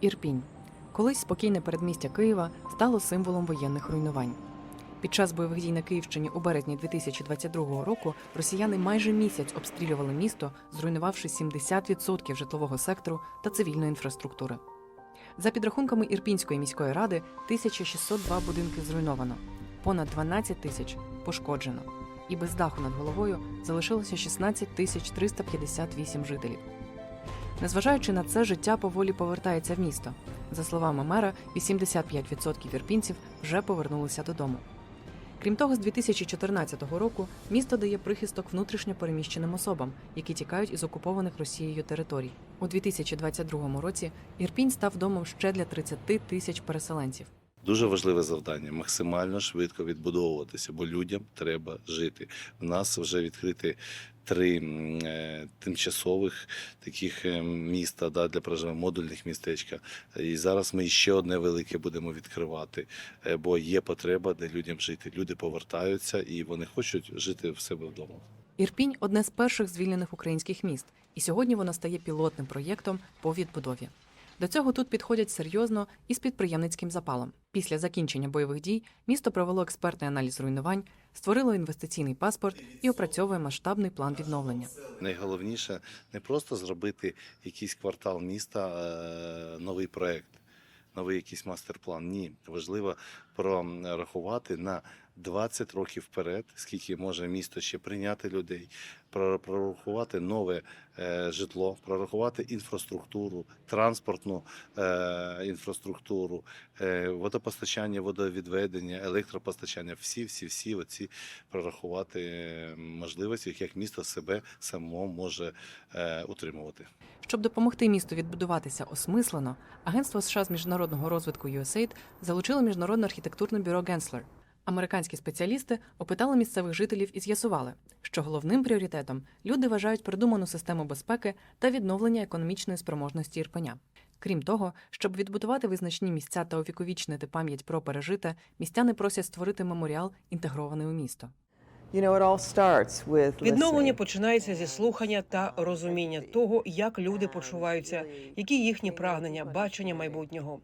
Ірпінь. Колись спокійне передмістя Києва стало символом воєнних руйнувань. Під час бойових дій на Київщині у березні 2022 року росіяни майже місяць обстрілювали місто, зруйнувавши 70% житлового сектору та цивільної інфраструктури. За підрахунками Ірпінської міської ради, 1602 будинки зруйновано, понад 12 тисяч пошкоджено, і без даху над головою залишилося 16 тисяч 358 жителів. Незважаючи на це, життя поволі повертається в місто. За словами мера, 85% ірпінців вже повернулися додому. Крім того, з 2014 року місто дає прихисток внутрішньо переміщеним особам, які тікають із окупованих Росією територій. У 2022 році Ірпінь став домом ще для 30 тисяч переселенців. Дуже важливе завдання максимально швидко відбудовуватися, бо людям треба жити. У нас вже відкриті три е, тимчасових таких е, міста да, для проживання модульних містечка. І зараз ми ще одне велике будемо відкривати, е, бо є потреба, де людям жити. Люди повертаються і вони хочуть жити в себе вдома. Ірпінь одне з перших звільнених українських міст, і сьогодні воно стає пілотним проєктом по відбудові. До цього тут підходять серйозно і з підприємницьким запалом. Після закінчення бойових дій місто провело експертний аналіз руйнувань, створило інвестиційний паспорт і опрацьовує масштабний план відновлення. Найголовніше не просто зробити якийсь квартал міста, е, новий проект, новий якийсь мастер-план. Ні, важливо прорахувати на 20 років вперед, скільки може місто ще прийняти людей, про- прорахувати нове е, житло, прорахувати інфраструктуру, транспортну е, інфраструктуру, е, водопостачання, водовідведення, електропостачання. Всі, всі, всі оці прорахувати е, можливості, як місто себе само може е, утримувати. Щоб допомогти місту відбудуватися осмислено, Агентство США з міжнародного розвитку USAID залучило міжнародне архітектурне бюро Генслер. Американські спеціалісти опитали місцевих жителів і з'ясували, що головним пріоритетом люди вважають придуману систему безпеки та відновлення економічної спроможності Ірпеня. Крім того, щоб відбудувати визначні місця та увіковічнити пам'ять про пережите, містяни просять створити меморіал, інтегрований у місто. Відновлення починається зі слухання та розуміння того, як люди почуваються, які їхні прагнення, бачення майбутнього.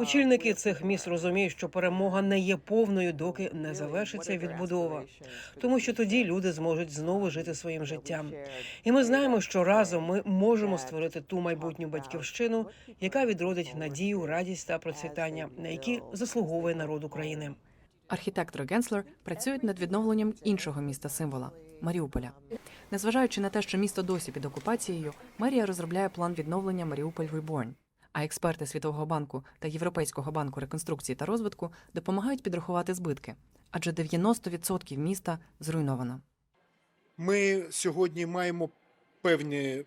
Очільники цих міст розуміють, що перемога не є повною, доки не завершиться відбудова, тому що тоді люди зможуть знову жити своїм життям. І ми знаємо, що разом ми можемо створити ту майбутню батьківщину, яка відродить надію, радість та процвітання, на які заслуговує народ України. Архітектори Генслер працюють над відновленням іншого міста символа Маріуполя. Незважаючи на те, що місто досі під окупацією, мерія розробляє план відновлення Маріуполь Reborn. А експерти Світового банку та Європейського банку реконструкції та розвитку допомагають підрахувати збитки, адже 90% міста зруйновано. Ми сьогодні маємо певні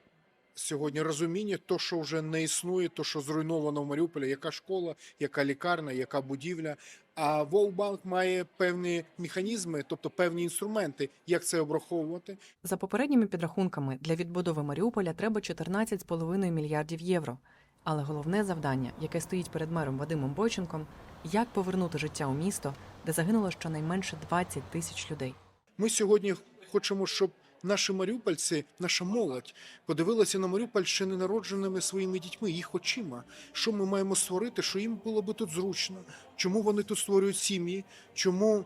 сьогодні розуміння, то, що вже не існує, то, що зруйновано в Маріуполі, яка школа, яка лікарня, яка будівля. А Волбанк має певні механізми, тобто певні інструменти, як це обраховувати. За попередніми підрахунками, для відбудови Маріуполя треба 14,5 мільярдів євро. Але головне завдання, яке стоїть перед мером Вадимом Бойченком, як повернути життя у місто, де загинуло щонайменше 20 тисяч людей. Ми сьогодні хочемо, щоб наші маріупольці, наша молодь, подивилася на Маріуполь ще ненародженими своїми дітьми, їх очима. Що ми маємо створити, що їм було би тут зручно? Чому вони тут створюють сім'ї? Чому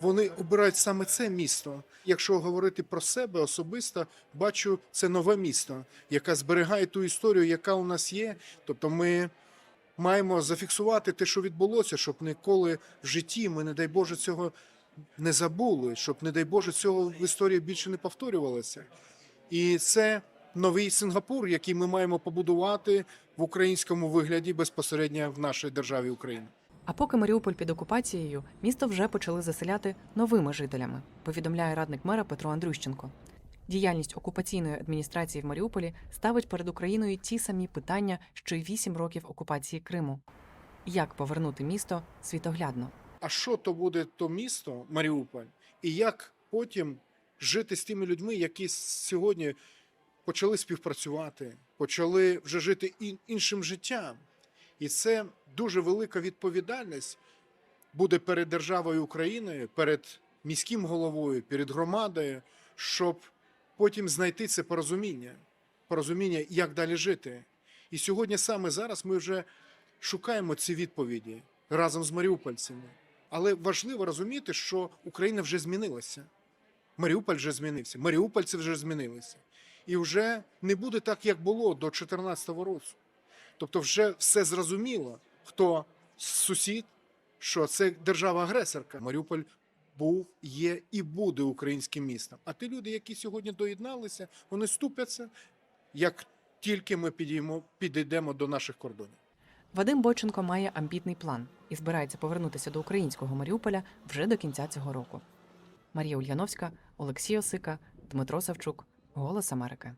вони обирають саме це місто? Якщо говорити про себе особисто, бачу це нове місто, яке зберігає ту історію, яка у нас є. Тобто ми. Маємо зафіксувати те, що відбулося, щоб ніколи в житті ми, не дай Боже, цього не забули, щоб, не дай Боже, цього в історії більше не повторювалося. І це новий Сингапур, який ми маємо побудувати в українському вигляді безпосередньо в нашій державі Україна. А поки Маріуполь під окупацією, місто вже почали заселяти новими жителями, повідомляє радник мера Петро Андрющенко. Діяльність окупаційної адміністрації в Маріуполі ставить перед Україною ті самі питання, що й вісім років окупації Криму. Як повернути місто світоглядно? А що то буде то місто Маріуполь, і як потім жити з тими людьми, які сьогодні почали співпрацювати, почали вже жити іншим життям? І це дуже велика відповідальність буде перед державою Україною, перед міським головою, перед громадою, щоб потім знайти це порозуміння, порозуміння, як далі жити. І сьогодні саме зараз ми вже шукаємо ці відповіді разом з маріупольцями. Але важливо розуміти, що Україна вже змінилася. Маріуполь вже змінився, маріупольці вже змінилися. І вже не буде так, як було до 2014 року. Тобто, вже все зрозуміло, хто сусід, що це держава-агресорка. Маріуполь був, є і буде українським містом. А ті люди, які сьогодні доєдналися, вони ступяться, як тільки ми підіймо, підійдемо до наших кордонів. Вадим Боченко має амбітний план і збирається повернутися до українського Маріуполя вже до кінця цього року. Марія Ульяновська, Олексій Осика, Дмитро Савчук, Голос Америки.